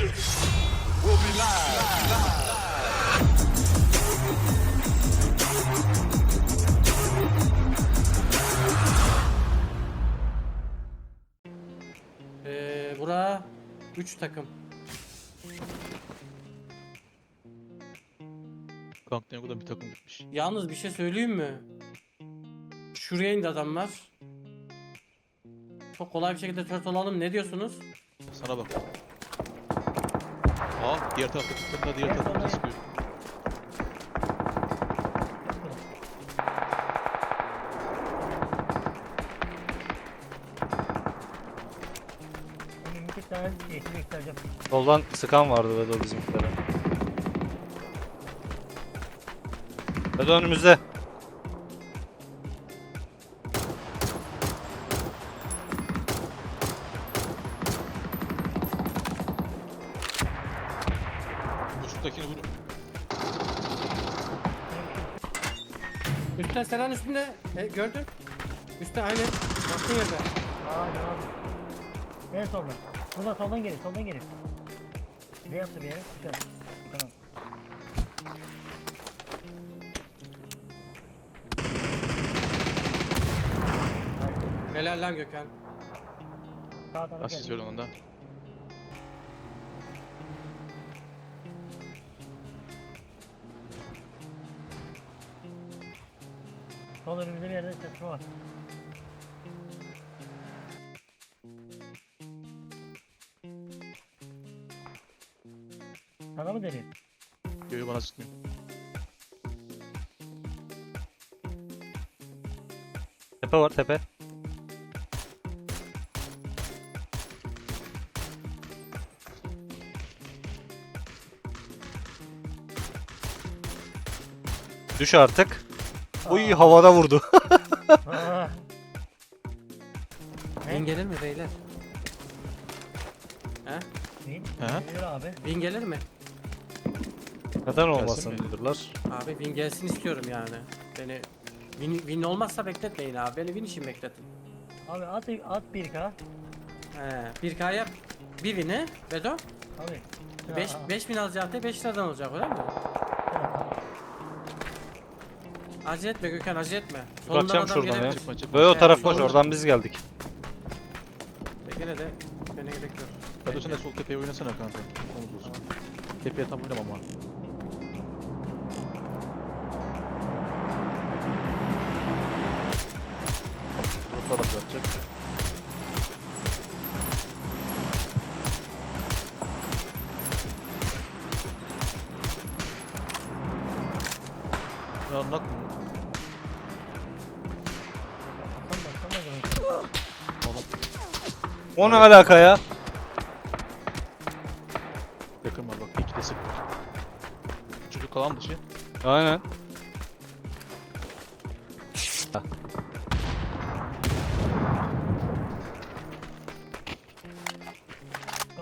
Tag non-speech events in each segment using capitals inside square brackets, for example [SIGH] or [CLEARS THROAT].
We'll be live. Ee, bura 3 takım. Ne kadar bir takım gitmiş. Yalnız bir şey söyleyeyim mi? Şuraya indi adamlar. Çok kolay bir şekilde tört olalım. Ne diyorsunuz? Sana bak. Aa diğer tarafta tuttum da diğer tarafta sıkıyor. Bir tane yeşil göstereceğim. Soldan sıkan vardı Vedo bizimkilere. Vedo önümüzde. Bu şuradakini vur. Üstte Selen üstünde. E, gördün? Üstte aynı. Baktığın yerde. Aa ne abi. En soldan. Buradan soldan gelir, soldan gelir. Ne yaptı bir yere? Güzel. Tamam. Helal lan Gökhan. Sağ tarafa Asist geldi. yolunda. Sol önümüzde bir yerde çatışma var. Sana mı deneyim? Göğü bana sıkmıyor. Tepe var tepe. Düş artık. Uy havada vurdu. [LAUGHS] Win gelir mi beyler? He? Bin. He? Gelir abi. Win gelir mi? Neden olmasın Gelsin mi? diyorlar. Abi win gelsin istiyorum yani. Beni win, win olmazsa bekletmeyin abi. Beni win için bekletin. Abi at, at 1K. He, 1K yap. Bir win'i Vedo. Abi. 5 5000 alacaktı 5 liradan olacak öyle mi? Acele etme Gökhan acele etme. Solundan Bakacağım adam şuradan ya. gelebilir. Böyle o taraf boş oradan biz geldik. Gene de gene gerek yok. Hadi sen de sol tepeye oynasana kanka. Omuz olsun. Tepeye tam oynama ama. Bu taraf yapacak. O ne alaka ya? yakın var bak iki de sık var. Çocuk kalan dışı. Aynen. Tam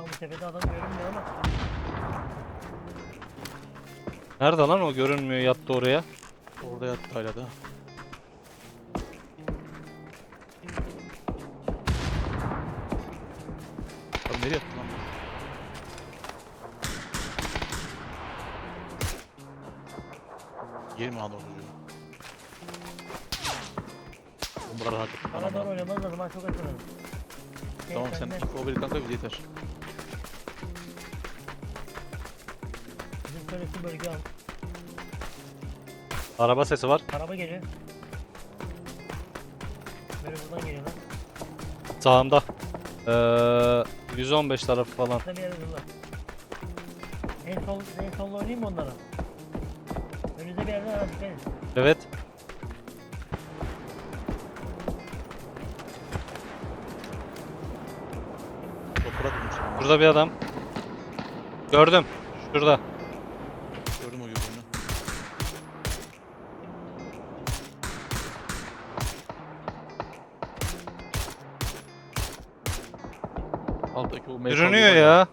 bu tepede adam görünmüyor ama. Nerede lan o görünmüyor yattı oraya. Orada yattı hala da. Nereye yattı lan? bu? Gelme lan orada. Bunlar rahat. Bana doğru oynamanız lazım. Ben çok açılırım. Tamam sen info ver kanka bize yeter. Bizim söylesin bölge al. Araba sesi var. Araba geliyor. Böyle buradan geliyorlar. Sağımda. Ee, 115 tarafı falan. Burada bir yerde dururlar. En sol, en solla oynayayım mı onlara? Önünüzde bir yerde var. Dikkat edin. Evet. Toprak bulmuş. Burada bir adam. Gördüm. Şurada. Metal Yürünüyor var ya.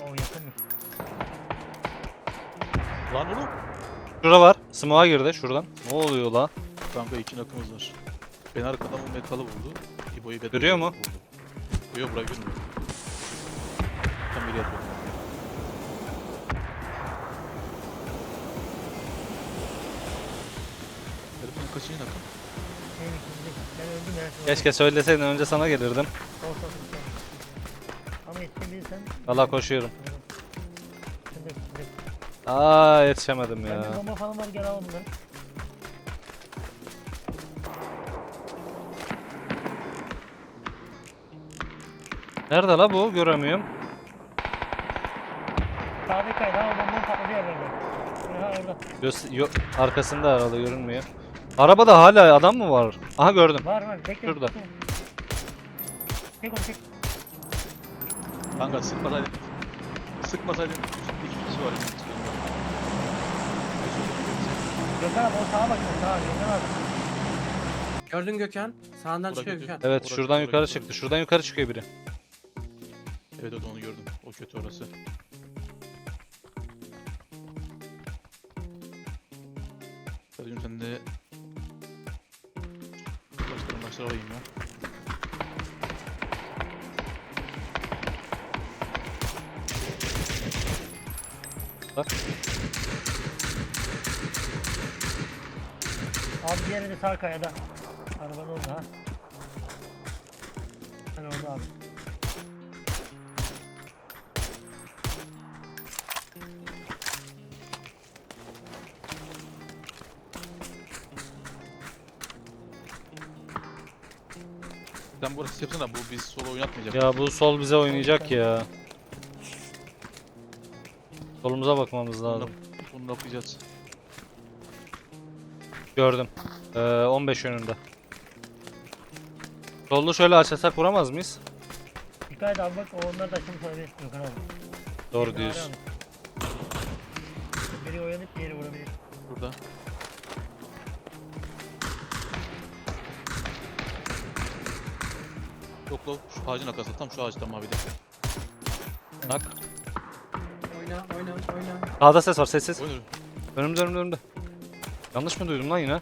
Oo yakınmış. Lan oğlum. Şurada var. Smoke'a girdi şuradan. Ne oluyor lan? Kanka iki nakımız var. Ben arkadan o metalı vurdu. İbo'yu bedava Görüyor mu? vurdu. Yok burayı görmüyor. Tam biri yapıyor. Kaçıncı ya. Keşke söyleseydin önce sana gelirdim. Yetişebilirsen. Valla koşuyorum. Şimdi, şimdi. Aa yetişemedim ya. Nerede la bu? Göremiyorum. Sağda kaydı ha o bombanın patladığı. Ha orada. Göz, yo- arkasında herhalde görünmüyor. Arabada hala adam mı var? Aha gördüm. Var var bekle. Şurada. bekle. Çek onu çek. Kanka sıkmasaydın. Sıkmasaydın. İki kişi var. Gökhan abi o sağa bak sağa Gökhan abi. Gördün Gökhan. Sağından çıkıyor. Gökhan. Evet Orası- şuradan yukarı çıktı. Şuradan yukarı çıkıyor biri. Evet evet onu gördüm. O kötü orası. Kardeşim sen de... Başlar alayım ya. Abi diğeri de sağ kayada. Arabanın orada ha. Sen orada abi. Sen burası yapsana bu biz solo oynatmayacak. Ya bu sol bize oynayacak ya. Solumuza bakmamız Bunu, lazım. bunu yapacağız. Gördüm. Ee, 15 yönünde. Sollu şöyle açarsak vuramaz mıyız? Dikkat et abi bak onlar da şimdi olabilir Gökhan abi. Doğru diyorsun. Biri uyanıp diğeri vurabilir. Burada. Yok lan şu ağacın arkasında tam şu ağaçta mavide. Bak. Oyna oyna oyna. Sağda ses var sessiz. Oynuyorum. Önümde önümde önümde. Yanlış mı duydum lan yine?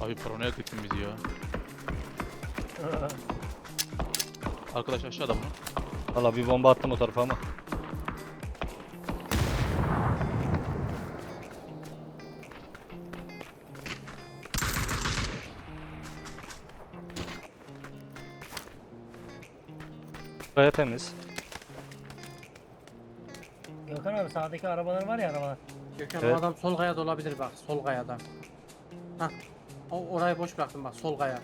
Abi paranoya ettin bizi ya. [LAUGHS] Arkadaş aşağıda mı? Valla bir bomba attım o tarafa ama. Gayet temiz. Gökhan abi sağdaki arabalar var ya arabalar. Gökhan Evet. o adam sol kayada olabilir bak. Sol kayada. Hah. O, orayı boş bıraktım bak. Sol kaya.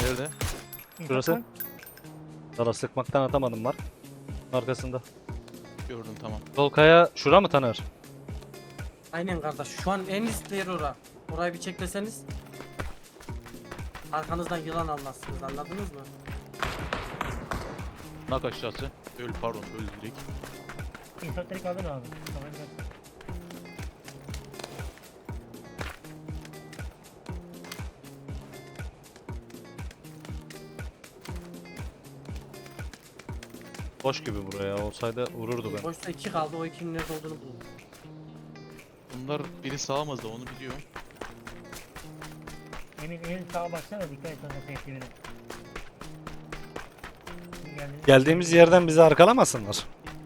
Nerede? Şurası? Dala sıkmaktan atamadım var. Arkasında. Gördüm tamam. Sol kaya şura mı Taner? Aynen kardeş. Şu an en riskli yer ora. Orayı bir çekleseniz. Arkanızdan yılan almazsınız anladınız mı? Nak aşağısı. Öl pardon öl direkt. İnsanları kaldın abi. Tamam, bak. Boş gibi buraya olsaydı vururdu ben. Boşta iki kaldı. O ikinin nerede olduğunu bulun. Bunlar biri sağımızda onu biliyorum. Emin en sağa baksana dikkat et ona. Geldiniz. Geldiğimiz yerden bizi arkalamasınlar.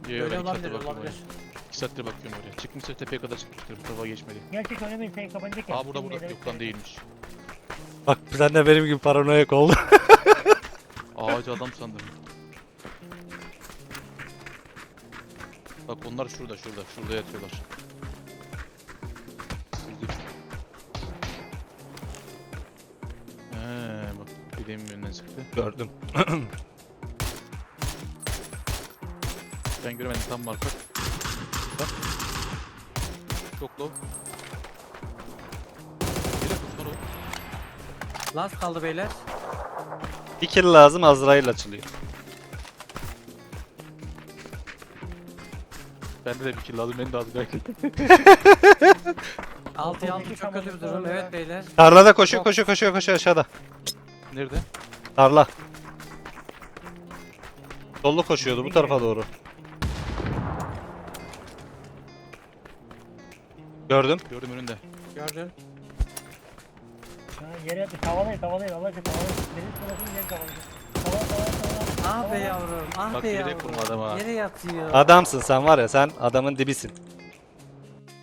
Diye Öyle ben iki saattir olabilir bakıyorum olabilir. oraya. İki saattir bakıyorum oraya. Çıkmışsa tepeye kadar çıkmıştır. Bu tarafa geçmedi. Gerçek oynamayın sen kapanacak ya. Aa burada burada. Yok lan değilmiş. Bak sen de benim gibi paranoyak oldu. [LAUGHS] Ağacı adam sandım. Bak onlar şurada şurada. Şurada yatıyorlar. Dediğim yönden çıktı. Gördüm. [CLEARS THROAT] Ben göremedim tam marka. Bak. Çok low. Last kaldı beyler. Bir kill lazım Azrail açılıyor. Bende de bir kill lazım. Benim de az belki. 6'ya 6 Soldaki çok kötü bir durum. Evet beyler. Tarlada koşuyor koşuyor koşuyor koşuyor aşağıda. Nerede? Tarla. Sollu koşuyordu bu tarafa doğru. Gördüm. Gördüm önünde. Gördüm. Yere atış. Havalayın havalayın. Allah'a havalayın. Deniz tarafını geri havalayın. Havala. Ah be yavrum. Ah Bak be yere yavrum. kurmadım. Yere yatıyor. Adamsın sen var ya sen adamın dibisin.